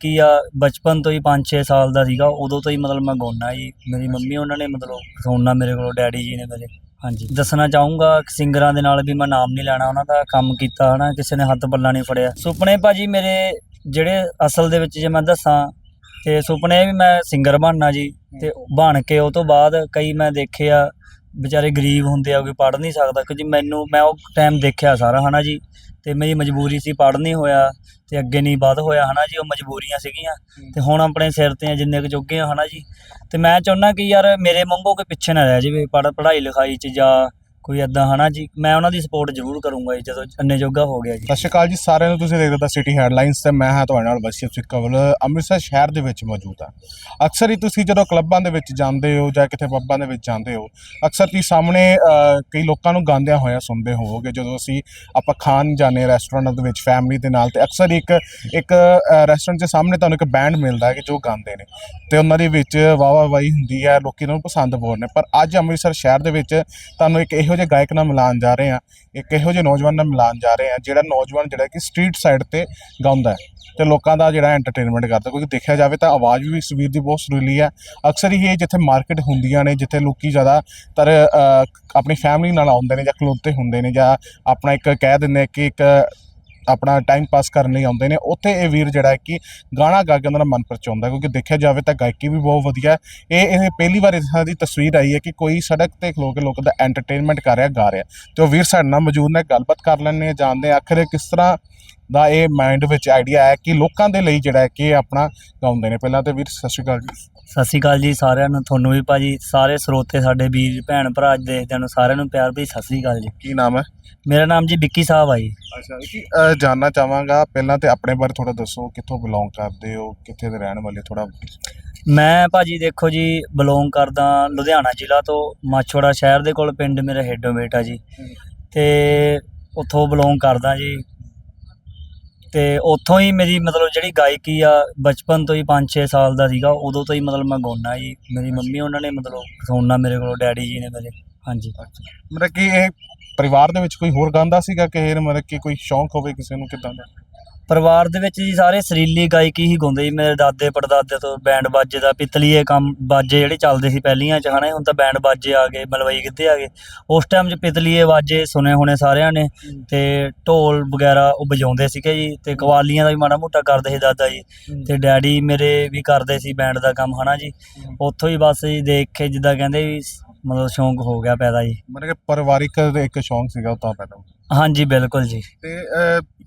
ਕੀ ਆ ਬਚਪਨ ਤੋਂ ਹੀ 5-6 ਸਾਲ ਦਾ ਸੀਗਾ ਉਦੋਂ ਤੋਂ ਹੀ ਮਤਲਬ ਮੈਂ ਗਾਉਣਾ ਜੀ। ਮੇਰੀ ਮੰਮੀ ਉਹਨਾਂ ਨੇ ਮਤਲਬ ਸੁਣਨਾ ਮੇਰੇ ਕੋਲੋਂ ਡੈਡੀ ਜੀ ਨੇ ਮੇਰੇ। ਹਾਂਜੀ। ਦੱਸਣਾ ਚਾਹੂੰਗਾ ਸਿੰਗਰਾਂ ਦੇ ਨਾਲ ਵੀ ਮੈਂ ਨਾਮ ਨਹੀਂ ਲੈਣਾ ਉਹਨਾਂ ਦਾ ਕੰਮ ਕੀਤਾ ਹਨਾ ਕਿਸੇ ਨੇ ਹੱਥ ਪੱਲਾ ਨਹੀਂ ਫੜਿਆ। ਸੁਪਨੇ ਭਾਜੀ ਮੇਰੇ ਜਿਹੜੇ ਅਸਲ ਦੇ ਵਿੱਚ ਜੇ ਮੈਂ ਦੱਸਾਂ ਤੇ ਸੁਪਨੇ ਵੀ ਮੈਂ ਸਿੰਗਰ ਬਣਨਾ ਜੀ ਤੇ ਬਣ ਕੇ ਉਹ ਤੋਂ ਬਾਅਦ ਕਈ ਮੈਂ ਦੇਖੇ ਆ ਵਿਚਾਰੇ ਗਰੀਬ ਹੁੰਦੇ ਆ ਕੋਈ ਪੜ੍ਹ ਨਹੀਂ ਸਕਦਾ। ਕਿਉਂਕਿ ਮੈਨੂੰ, ਮੈਂ ਉਹ ਟਾਈਮ ਦੇਖਿਆ ਸਾਰਾ, ਹਨਾ ਜੀ? ਤੇ ਮੇਰੀ ਮਜਬੂਰੀ ਸੀ ਪੜ੍ਹ ਨਹੀਂ ਹੋਇਆ, ਤੇ ਅੱਗੇ ਨਹੀਂ ਵੱਧ ਹੋਇਆ, ਹਨਾ ਜੀ? ਉਹ ਮਜਬੂਰੀਆਂ ਸੀਗੀਆਂ। ਤੇ ਹੁਣ ਆਪਣੇ ਸਿਰ ਤੇ ਆ, ਜਿੰਨੇ ਕੁ ਜੋਗੇ ਆ, ਹਨਾ ਜੀ? ਤੇ ਮੈਂ ਚਾਹੁੰਦਾ ਕਿ ਯਾਰ ਮੇਰੇ ਵਾਂਗੂ ਕੋਈ ਪਿੱਛੇ ਨਾ ਰਹਿ ਜਾਵੇ, ਪੜ੍ਹ ਪੜ੍ਹਾਈ ਲਿਖਾਈ 'ਚ ਜਾਂ ਕੋਈ ਐਦਾਂ ਹਨਾ ਜੀ? ਮੈਂ ਉਹਨਾਂ ਦੀ ਸਪੋਰਟ ਜ਼ਰੂਰ ਕਰੂੰਗਾ ਜੀ, ਜਦੋਂ ਅੰਨੇ ਜੋਗਾ ਹੋ ਗਿਆ ਜੀ। ਸਤਿ ਸ਼੍ਰੀ ਅਕਾਲ ਜੀ, ਸਾਰਿਆਂ ਨੂੰ ਤੁਸੀਂ ਦੇਖਦੇ ਹੋ ਸਿਟੀ ਹੈਡਲਾਈਨਸ ਤੇ ਮੈਂ ਹਾਂ ਤੁਹਾਡੇ ਨਾਲ ਬਸ਼ੀਰ ਸਿੰਘ ਕਵਲ ਅੰਮ੍ਰਿਤਸਰ ਸ਼ਹਿਰ ਦੇ ਵਿੱਚ ਮੌਜੂਦ ਹਾਂ। ਅਕਸਰ ਹੀ ਤੁਸੀਂ ਜਦੋਂ ਕਲੱਬਾਂ ਦੇ ਵਿੱਚ ਜਾਂਦੇ ਹੋ ਜਾਂ ਕਿਤੇ ਪੱਬਾਂ ਦੇ ਵਿੱਚ ਜਾਂਦੇ ਹੋ, ਅਕਸਰ ਤੁਸੀਂ ਸਾਹਮਣੇ ਕਈ ਲੋਕਾਂ ਨੂੰ ਗਾਉਂਦਿਆਂ ਹੋਇਆ ਸੁਣਦੇ ਹੋਵੋਗੇ, ਜਦੋਂ ਅਸੀਂ ਆਪਾਂ ਖਾਣ ਜਾਂਦੇ ਰੈਸਟੋਰੈਂਟ ਦੇ ਵਿੱਚ ਫੈਮਿਲੀ ਦੇ ਨਾਲ ਤੇ ਅਕਸਰ ਇੱਕ ਇੱਕ ਰੈਸਟੋਰੈਂਟ ਦੇ ਸਾਹਮਣੇ ਤੁਹਾਨੂੰ ਇੱਕ ਬੈਂਡ ਮਿਲਦਾ ਹੈ ਕਿ ਜੋ ਗਾਉਂਦੇ ਨੇ। ਤੇ ਉਹਨਾਂ ਦੇ ਵਿੱਚ ਵਾਵਾ ਵਾਈ ਹੁੰਦੀ ਹੈ, ਲੋਕੀ ਉਹਨਾਂ ਨੂੰ ਪਸੰਦ ਬਹੁਤ ਨੇ। ਪਰ ਅੱਜ ਅੰਮ੍ਰਿਤਸਰ ਸ਼ਹਿਰ ਦੇ ਵਿੱਚ ਤੁਹਾਨੂੰ ਇੱਕ ਇਹੋ ਜਿਹੇ ਗਾਇਕ ਨਾਲ ਮਿਲਾਉਣ ਜਾ ਰਹੇ ਹਾਂ ਇੱਕ ਇਹੋ ਜਿਹੇ ਨੌਜਵਾਨ ਨਾਲ ਮਿਲਾਉਣ ਜਾ ਰਹੇ ਹਾਂ ਜਿਹੜਾ ਨੌਜਵਾਨ ਜਿਹੜਾ ਕਿ ਸਟਰੀਟ ਸਾਈਡ ਤੇ ਗਾਉਂਦਾ ਹੈ ਤੇ ਲੋਕਾਂ ਦਾ ਜਿਹੜਾ ਐਂਟਰਟੇਨਮੈਂਟ ਕਰਦਾ ਕਿਉਂਕਿ ਦੇਖਿਆ ਜਾਵੇ ਤਾਂ ਆਵਾਜ਼ ਵੀ ਇਸ ਵੀਰ ਦੀ ਬਹੁਤ ਸੁਰੀਲੀ ਹੈ। ਅਕਸਰ ਹੀ ਇਹ ਜਿੱਥੇ ਮਾਰਕੀਟ ਹੁੰਦੀਆਂ ਨੇ ਜਿੱਥੇ ਲੋਕੀ ਜ਼ਿਆਦਾਤਰ ਅ, ਆਪਣੀ ਫੈਮਿਲੀ ਨਾਲ ਆਉਂਦੇ ਨੇ ਜਾਂ ਖਲੋਤੇ ਹੁੰਦੇ ਨੇ ਜਾਂ ਆਪਣਾ ਇੱਕ ਕਹਿ ਦਿੰਦੇ ਕਿ ਇੱਕ ਆਪਣਾ ਟਾਈਮ ਪਾਸ ਕਰਨ ਲਈ ਆਉਂਦੇ ਨੇ, ਉੱਥੇ ਇਹ ਵੀਰ ਜਿਹੜਾ ਹੈ ਕਿ ਗਾਣਾ ਗਾ ਕੇ ਉਹਨਾਂ ਦਾ ਮਨ ਪਰਚਾਉਂਦਾ ਕਿਉਂਕਿ ਦੇਖਿਆ ਜਾਵੇ ਤਾਂ ਗਾਇਕੀ ਵੀ ਬਹੁਤ ਵਧੀਆ ਹੈ। ਇਹ ਇਹ ਪਹਿਲੀ ਵਾਰ ਇਸ ਤਰ੍ਹਾਂ ਦੀ ਤਸਵੀਰ ਆਈ ਹੈ ਕਿ ਕੋਈ ਸੜਕ ਤੇ ਖਲੋ ਕੇ ਲੋਕਾਂ ਦਾ ਐਂਟਰਟੇਨਮੈਂਟ ਕਰ ਰਿਹਾ, ਗਾ ਰਿਹਾ ਤੇ ਉਹ ਵੀਰ ਸਾਡੇ ਨਾਲ ਮੌਜੂਦ ਨੇ, ਗੱਲਬਾਤ ਕਰ ਲੈਂਦੇ ਜਾਣਦੇ ਹਾਂ ਆਖਰ ਕਿਸ ਤਰ੍ਹਾਂ ਦਾ ਇਹ ਮਾਈਂਡ ਵਿੱਚ ਆਈਡੀਆ ਹੈ ਕਿ ਲੋਕਾਂ ਦੇ ਲਈ ਜਿਹੜਾ ਹੈ ਕਿ ਇਹ ਆਪਣਾ ਗਾਉਂਦੇ ਨੇ। ਪਹਿਲਾਂ ਤੇ ਵੀਰ ਸਤਿ ਸ਼੍ਰੀ ਅਕਾਲ ਜੀ। ਸਤਿ ਸ਼੍ਰੀ ਅਕਾਲ ਜੀ ਸਾਰਿਆਂ ਨੂੰ। ਤੁਹਾਨੂੰ ਵੀ ਭਾਜੀ ਸਾਰੇ ਸਰੋਤੇ ਸਾਡੇ ਵੀਰ ਭੈਣ ਭਰਾ ਦੇਖਦਿਆਂ ਨੂੰ ਸਾਰਿਆਂ ਨੂੰ ਪਿਆਰ ਭਰੀ ਸਤਿ ਸ਼੍ਰੀ ਅਕਾਲ ਜੀ। ਕੀ ਨਾਮ ਹੈ? ਮੇਰਾ ਨਾਮ ਜੀ ਵਿੱਕੀ ਸਾਹਿਬ ਆ ਜੀ। ਅੱਛਾ ਕਿ ਜਾਣਨਾ ਚਾਹਾਂਗਾ ਪਹਿਲਾਂ ਤੇ ਆਪਣੇ ਬਾਰੇ ਥੋੜਾ ਦੱਸੋ ਕਿੱਥੋਂ ਬਿਲੋਂਗ ਕਰਦੇ ਹੋ ਕਿੱਥੇ ਦੇ ਰਹਿਣ ਵਾਲੇ ਥੋੜਾ ਮੈਂ ਭਾਜੀ ਦੇਖੋ ਜੀ ਬਿਲੋਂਗ ਕਰਦਾ ਲੁਧਿਆਣਾ ਜ਼ਿਲ੍ਹਾ ਤੋਂ ਮਾਛੋੜਾ ਸ਼ਹਿਰ ਦੇ ਕੋਲ ਪਿੰਡ ਮੇਰਾ ਹੇਡੋ ਬੇਟਾ ਜੀ। ਤੇ ਉੱਥੋਂ ਬਿਲੋਂਗ ਕਰਦਾ ਜੀ। ਤੇ ਉੱਥੋਂ ਹੀ ਮੇਰੀ ਮਤਲਬ ਜਿਹੜੀ ਗਾਇਕੀ ਆ ਬਚਪਨ ਤੋਂ ਹੀ 5-6 ਸਾਲ ਦਾ ਸੀਗਾ ਉਦੋਂ ਤੋਂ ਹੀ ਮਤਲਬ ਮੈਂ ਗਾਉਣਾ ਜੀ। ਮੇਰੀ ਮੰਮੀ ਉਹਨਾਂ ਨੇ ਮਤਲਬ ਸੁਣਨਾ ਮੇਰੇ ਕੋਲੋਂ ਡੈਡੀ ਜੀ ਨੇ ਮੇਰੇ। ਹਾਂਜੀ। ਮਤਲਬ ਕਿ ਇਹ ਪਰਿਵਾਰ ਦੇ ਵਿੱਚ ਕੋਈ ਹੋਰ ਗਾਉਂਦਾ ਸੀਗਾ? ਕਿ ਇਹ ਮਤਲਬ ਕਿ ਕੋਈ ਸ਼ੌਂਕ ਹੋਵੇ ਕਿਸੇ ਨੂੰ ਕਿਦਾਂ ਦਾ? ਪਰਿਵਾਰ ਦੇ ਵਿੱਚ ਜੀ ਸਾਰੇ ਸਰੀਲੀ ਗਾਇਕੀ ਹੀ ਗਾਉਂਦੇ ਜੀ। ਮੇਰੇ ਦਾਦੇ ਪੜਦਾਦੇ ਤੋਂ ਬੈਂਡ ਬਾਜੇ ਦਾ ਪਿਤਲੀਏ ਕੰਮ ਬਾਜੇ ਜਿਹੜੇ ਚੱਲਦੇ ਸੀ ਪਹਿਲੀਆਂ ਚ ਹਨਾ? ਹੁਣ ਤਾਂ ਬੈਂਡ ਬਾਜੇ ਆ ਗਏ ਮਲਵਈ ਕਿੱਥੇ ਆ ਗਏ? ਉਸ ਟਾਈਮ 'ਚ ਪਿਤਲੀਏ ਬਾਜੇ ਸੁਣੇ ਹੋਣੇ ਸਾਰਿਆਂ ਨੇ ਤੇ ਢੋਲ ਵਗੈਰਾ ਉਹ ਵਜਾਉਂਦੇ ਸੀਗੇ ਜੀ ਤੇ ਕਵਾਲੀਆਂ ਦਾ ਵੀ ਮਾੜਾ ਮੋਟਾ ਕਰਦੇ ਸੀ ਦਾਦਾ ਜੀ ਤੇ ਡੈਡੀ ਮੇਰੇ ਵੀ ਕਰਦੇ ਸੀ ਬੈਂਡ ਦਾ ਕੰਮ ਹਨਾ ਜੀ? ਉੱਥੋਂ ਹੀ ਬਸ ਜੀ ਦੇਖ ਕੇ ਜਿੱਦਾਂ ਕਹਿੰਦੇ ਵੀ ਮਤਲਬ ਸ਼ੌਂਕ ਹੋ ਗਿਆ ਪੈਦਾ ਜੀ। ਮਤਲਬ ਕਿ ਪਰਿਵਾਰਿਕ ਇੱਕ ਸ਼ੌਂਕ ਸੀਗਾ ਉਹ ਤਾਂ ਪੈਦਾ। ਹਾਂਜੀ ਬਿਲਕੁਲ ਜੀ। ਤੇ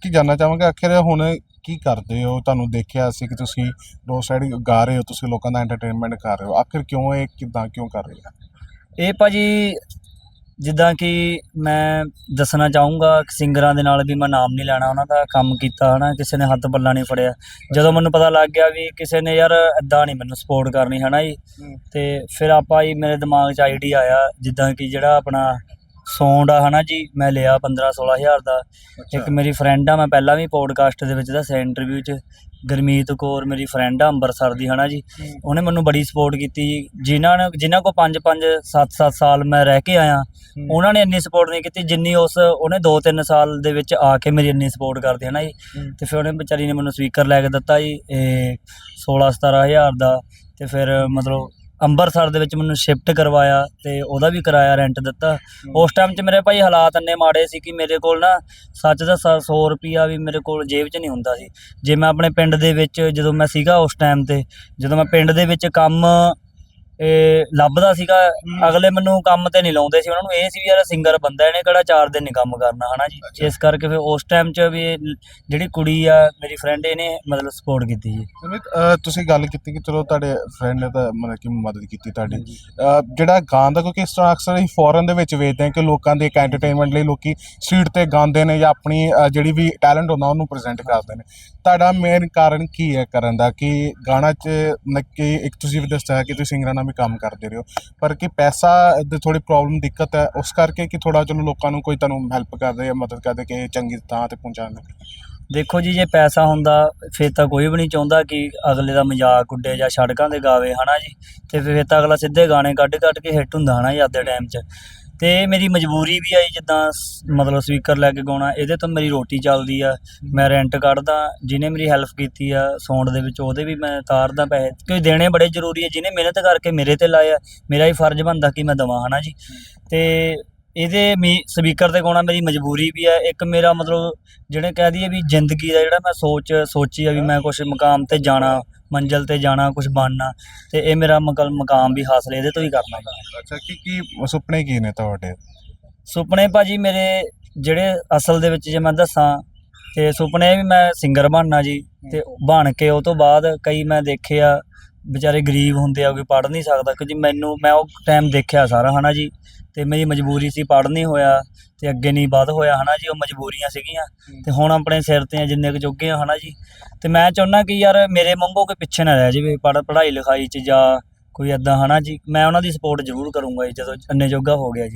ਕੀ ਜਾਨਣਾ ਚਾਹਾਂਗਾ? ਆਖਿਰ ਹੁਣ ਕੀ ਕਰਦੇ ਹੋ? ਤੁਹਾਨੂੰ ਦੇਖਿਆ ਸੀ ਕਿ ਤੁਸੀਂ ਰੋਡ ਸਾਈਡ ਗਾ ਰਹੇ ਹੋ ਤੁਸੀਂ ਲੋਕਾਂ ਦਾ ਐਂਟਰਟੇਨਮੈਂਟ ਕਰ ਰਹੇ ਹੋ। ਆਖਿਰ ਕਿਉਂ ਇਹ ਕਿਦਾਂ ਕਿਉਂ ਕਰ ਰਹੇ ਹੋ ਇਹ ਭਾਜੀ ਜਿੱਦਾਂ ਕਿ ਮੈਂ ਦੱਸਣਾ ਚਾਹੂੰਗਾ ਕਿ ਸਿੰਗਰਾਂ ਦੇ ਨਾਲ ਵੀ ਮੈਂ ਨਾਮ ਨਹੀਂ ਲੈਣਾ ਉਹਨਾਂ ਦਾ ਕੰਮ ਕੀਤਾ ਹਨਾ ਕਿਸੇ ਨੇ ਹੱਥ ਪੱਲਾ ਨਹੀਂ ਫੜਿਆ। ਜਦੋਂ ਮੈਨੂੰ ਪਤਾ ਲੱਗ ਗਿਆ ਵੀ ਕਿਸੇ ਨੇ ਯਾਰ ਇਦਾਂ ਨਹੀਂ ਮੈਨੂੰ ਸਪੋਰਟ ਕਰਨੀ ਹਨਾ ਜੀ। ਤੇ ਫਿਰ ਆਪਾਂ ਹੀ ਮੇਰੇ ਦਿਮਾਗ 'ਚ ਆਈਡੀਆ ਆਇਆ ਜਿੱਦਾਂ ਕਿ ਜਿਹੜਾ ਆਪਣਾ ਸੌਂਡ ਆ ਹਨਾ ਜੀ ਮੈਂ ਲਿਆ 15 16000 ਦਾ। ਇੱਕ ਮੇਰੀ ਫਰੈਂਡ ਆ ਮੈਂ ਪਹਿਲਾਂ ਵੀ ਪੋਡਕਾਸਟ ਦੇ ਵਿੱਚ ਦੱਸਿਆ ਇੰਟਰਵਿਊ 'ਚ। ਗਰਮੀਤ ਕੌਰ ਮੇਰੀ ਫਰੈਂਡ ਆ ਅੰਮ੍ਰਿਤਸਰ ਦੀ ਹਨਾ ਜੀ। ਉਹਨੇ ਮੈਨੂੰ ਬੜੀ ਸਪੋਰਟ ਕੀਤੀ ਜਿਨ੍ਹਾਂ ਨੇ ਜਿਨ੍ਹਾਂ ਕੋ 5 5 7 7 ਸਾਲ ਮੈਂ ਰਹਿ ਕੇ ਆਇਆ ਉਹਨਾਂ ਨੇ ਇੰਨੀ ਸਪੋਰਟ ਨਹੀਂ ਕੀਤੀ। ਜਿੰਨੀ ਉਸ ਉਹਨੇ 2-3 ਸਾਲ ਦੇ ਵਿੱਚ ਆ ਕੇ ਮੇਰੀ ਇੰਨੀ ਸਪੋਰਟ ਕਰਦੀ ਹੈ ਨਾ ਜੀ ਤੇ ਫਿਰ ਉਹਨੇ ਵਿਚਾਰੀ ਨੇ ਮੈਨੂੰ ਸਪੀਕਰ ਲੈ ਕੇ ਦਿੱਤਾ ਜੀ ਇਹ 16-17000 ਦਾ। ਤੇ ਫਿਰ ਮਤਲਬ ਅੰਮ੍ਰਿਤਸਰ ਦੇ ਵਿੱਚ ਮੈਨੂੰ ਸ਼ਿਫਟ ਕਰਵਾਇਆ ਤੇ ਉਹਦਾ ਵੀ ਕਿਰਾਇਆ ਰੈਂਟ ਦਿੱਤਾ। ਉਸ ਟਾਈਮ 'ਚ ਮੇਰੇ ਭਾਈ ਹਾਲਾਤ ਇੰਨੇ ਮਾੜੇ ਸੀ ਕਿ ਮੇਰੇ ਕੋਲ ਨਾ ਸੱਚ ਦਾ 100 ਰੁਪਿਆ ਵੀ ਮੇਰੇ ਕੋਲ ਜੇਬ 'ਚ ਨਹੀਂ ਹੁੰਦਾ ਸੀ। ਜੇ ਮੈਂ ਆਪਣੇ ਪਿੰਡ ਦੇ ਵਿੱਚ ਜਦੋਂ ਮੈਂ ਸੀਗਾ ਉਸ ਟਾਈਮ ਤੇ, ਜਦੋਂ ਮੈਂ ਪਿੰਡ ਦੇ ਵਿੱਚ ਕੰਮ ਇਹ ਲੱਭਦਾ ਸੀਗਾ। ਅਗਲੇ ਮੈਨੂੰ ਕੰਮ ਤੇ ਨਹੀਂ ਲਾਉਂਦੇ ਸੀ। ਉਹਨਾਂ ਨੂੰ ਇਹ ਸੀ ਵੀ ਯਾਰ ਸਿੰਗਰ ਬੰਦਾ ਇਹਨੇ ਕਿਹੜਾ ਚਾਰ ਦਿਨ ਨਹੀਂ ਕੰਮ ਕਰਨਾ ਹਨਾ ਜੀ? ਇਸ ਕਰਕੇ ਫਿਰ ਉਸ ਟਾਈਮ 'ਚ ਵੀ ਜਿਹੜੀ ਕੁੜੀ ਆ ਮੇਰੀ ਫਰੈਂਡ ਇਹਨੇ ਮਤਲਬ ਸਪੋਰਟ ਕੀਤੀ ਜੀ। ਤੁਸੀਂ ਗੱਲ ਕੀਤੀ ਕਿ ਚਲੋ ਤੁਹਾਡੇ ਫਰੈਂਡ ਨੇ ਤਾਂ ਮਤਲਬ ਕਿ ਮਦਦ ਕੀਤੀ ਤੁਹਾਡੀ। ਜਿਹੜਾ ਗਾਣ ਦਾ ਕਿਉਂਕਿ ਇਸ ਤਰ੍ਹਾਂ ਅਕਸਰ ਹੀ ਫੋਰਨ ਦੇ ਵਿੱਚ ਵੇਖਦੇ ਹਾਂ ਕਿ ਲੋਕਾਂ ਦੇ ਇੱਕ ਐਂਟਰਟੇਨਮੈਂਟ ਲਈ ਲੋਕੀ ਸਟਰੀਟ ਤੇ ਗਾਉਂਦੇ ਨੇ ਜਾਂ ਆਪਣੀ ਜਿਹੜੀ ਵੀ ਟੈਲੈਂਟ ਹੁੰਦਾ ਉਹਨੂੰ ਪ੍ਰੈਜ਼ੈਂਟ ਕਰਦੇ ਨੇ। ਤੁਹਾਡਾ ਮੇਨ ਕਾਰਨ ਕੀ ਹੈ ਕਰਨ ਦਾ? ਕਿ ਗਾਣਾ 'ਚ ਨੱਕੀ ਇੱਕ ਤੁਸੀਂ ਵੀ ਦੱਸਿਆ ਕਿ ਤੁਸੀਂ ਸਿੰਗਰਾਂ ਨਾਲ ਵੀ ਕੰਮ ਕਰਦੇ ਰਹੇ। ਪਰ ਕਿ ਪੈਸਾ ਦੀ ਥੋੜੀ ਪ੍ਰੋਬਲਮ ਦਿੱਕਤ ਹੈ, ਉਸ ਕਰਕੇ ਕਿ ਥੋੜਾ ਚਲੋ ਲੋਕਾਂ ਨੂੰ ਕੋਈ ਤੁਹਾਨੂੰ ਹੈਲਪ ਕਰਦੇ ਜਾਂ ਮਦਦ ਕਰਦੇ ਕਿ ਚੰਗੀ ਥਾਂ ਤੇ ਪਹੁੰਚਾਉਣ। ਦੇ ਦੇਖੋ ਜੀ, ਜੇ ਪੈਸਾ ਹੁੰਦਾ, ਫਿਰ ਤਾਂ ਕੋਈ ਵੀ ਨਹੀਂ ਚਾਹੁੰਦਾ ਕਿ ਅਗਲੇ ਦਾ ਮਜ਼ਾਕ ਉੱਡੇ ਜਾਂ ਸੜਕਾਂ ਤੇ ਗਾਵੇ, ਹਨਾ ਜੀ? ਤੇ ਫਿਰ ਤਾਂ ਅਗਲਾ ਸਿੱਧੇ ਗਾਣੇ ਕੱਢ ਕੱਢ ਕੇ ਹਿੱਟ ਹੁੰਦਾ, ਹਨਾ ਜੀ, ਅੱਜ ਦੇ ਟਾਈਮ 'ਚ। ਤੇ ਮੇਰੀ ਮਜਬੂਰੀ ਵੀ ਆਈ ਜਿੱਦਾਂ ਸ- ਮਤਲਬ ਸਪੀਕਰ ਲੈ ਕੇ ਗਾਉਣਾ, ਇਹਦੇ ਤੋਂ ਮੇਰੀ ਰੋਟੀ ਚੱਲਦੀ ਆ, ਮੈਂ ਰੈਂਟ ਕੱਢਦਾ, ਜਿਹਨੇ ਮੇਰੀ ਹੈਲਪ ਕੀਤੀ ਆ ਸਾਊਂਡ ਦੇ ਵਿੱਚ, ਉਹਦੇ ਵੀ ਮੈਂ ਤਾਰਦਾ ਪੈਸੇ, ਕਿਉਂਕਿ ਦੇਣੇ ਬੜੇ ਜ਼ਰੂਰੀ ਆ, ਜਿਹਨੇ ਮਿਹਨਤ ਕਰਕੇ ਮੇਰੇ ਤੇ ਲਾਇਆ ਮੇਰਾ ਹੀ ਫਰਜ਼ ਬਣਦਾ ਕਿ ਮੈਂ ਦਵਾਂ, ਹਨਾ ਜੀ? ਤੇ ਇਹਦੇ ਮੀ ਸਪੀਕਰ ਤੇ ਗਾਉਣਾ ਮੇਰੀ ਮਜਬੂਰੀ ਵੀ ਆ, ਇੱਕ ਮੇਰਾ ਮਤਲਬ ਜਿਹੜੇ ਕਹਿ ਦਈਏ ਵੀ ਜ਼ਿੰਦਗੀ ਦਾ ਜਿਹੜਾ ਮੈਂ ਸੋਚ, ਸੋਚੀ ਆ ਵੀ ਮੈਂ ਕੁਝ ਮੁਕਾਮ ਤੇ ਜਾਣਾ ਮੰਜ਼ਲ ਤੇ ਜਾਣਾ ਕੁਝ ਬਣਨਾ ਤੇ ਇਹ ਮੇਰਾ ਮਕਲ ਮਕਾਮ ਵੀ ਹਾਸਲ ਇਹਦੇ ਤੋਂ ਹੀ ਕਰਨਾ। ਗਾ ਅੱਛਾ ਕੀ ਕੀ ਸੁਪਨੇ ਕੀ ਨੇ ਤੁਹਾਡੇ? ਸੁਪਨੇ ਭਾਜੀ ਮੇਰੇ ਜਿਹੜੇ ਅਸਲ ਦੇ ਵਿੱਚ ਜੇ ਮੈਂ ਦੱਸਾਂ ਤੇ ਸੁਪਨੇ ਵੀ ਮੈਂ ਸਿੰਗਰ ਬਣਨਾ ਜੀ ਤੇ ਬਣ ਕੇ ਉਹ ਤੋਂ ਬਾਅਦ ਕਈ ਮੈਂ ਦੇਖੇ ਆ ਵਿਚਾਰੇ ਗਰੀਬ ਹੁੰਦੇ ਆ ਕੋਈ ਪੜ੍ਹ ਨਹੀਂ ਸਕਦਾ ਕਿਉਂਕਿ ਮੈਨੂੰ ਮੈਂ ਉਹ ਟਾਈਮ ਦੇਖਿਆ ਸਾਰਾ ਹਨਾ ਜੀ? ਤੇ ਮੇਰੀ ਮਜਬੂਰੀ ਸੀ ਪੜ੍ਹ ਨਹੀਂ ਹੋਇਆ ਤੇ ਅੱਗੇ ਨਹੀਂ ਵੱਧ ਹੋਇਆ ਹਨਾ ਜੀ ਉਹ ਮਜਬੂਰੀਆਂ ਸੀਗੀਆਂ। ਤੇ ਹੁਣ ਆਪਣੇ ਸਿਰ ਤੇ ਆ ਜਿੰਨੇ ਕੁ ਜੋਗੇ ਆ ਹਨਾ ਜੀ। ਤੇ ਮੈਂ ਚਾਹੁੰਦਾ ਕਿ ਯਾਰ ਮੇਰੇ ਵਾਂਗੂ ਕੋਈ ਪਿੱਛੇ ਨਾ ਰਹਿ ਜਾਵੇ ਪੜ੍ਹ ਪੜ੍ਹਾਈ ਲਿਖਾਈ 'ਚ ਜਾਂ ਕੋਈ ਐਦਾਂ ਹਨਾ ਜੀ। ਮੈਂ ਉਹਨਾਂ ਦੀ ਸਪੋਰਟ ਜ਼ਰੂਰ ਕਰੂੰਗਾ ਜੀ ਜਦੋਂ ਅੰਨੇ ਜੋਗਾ ਹੋ ਗਿਆ ਜੀ।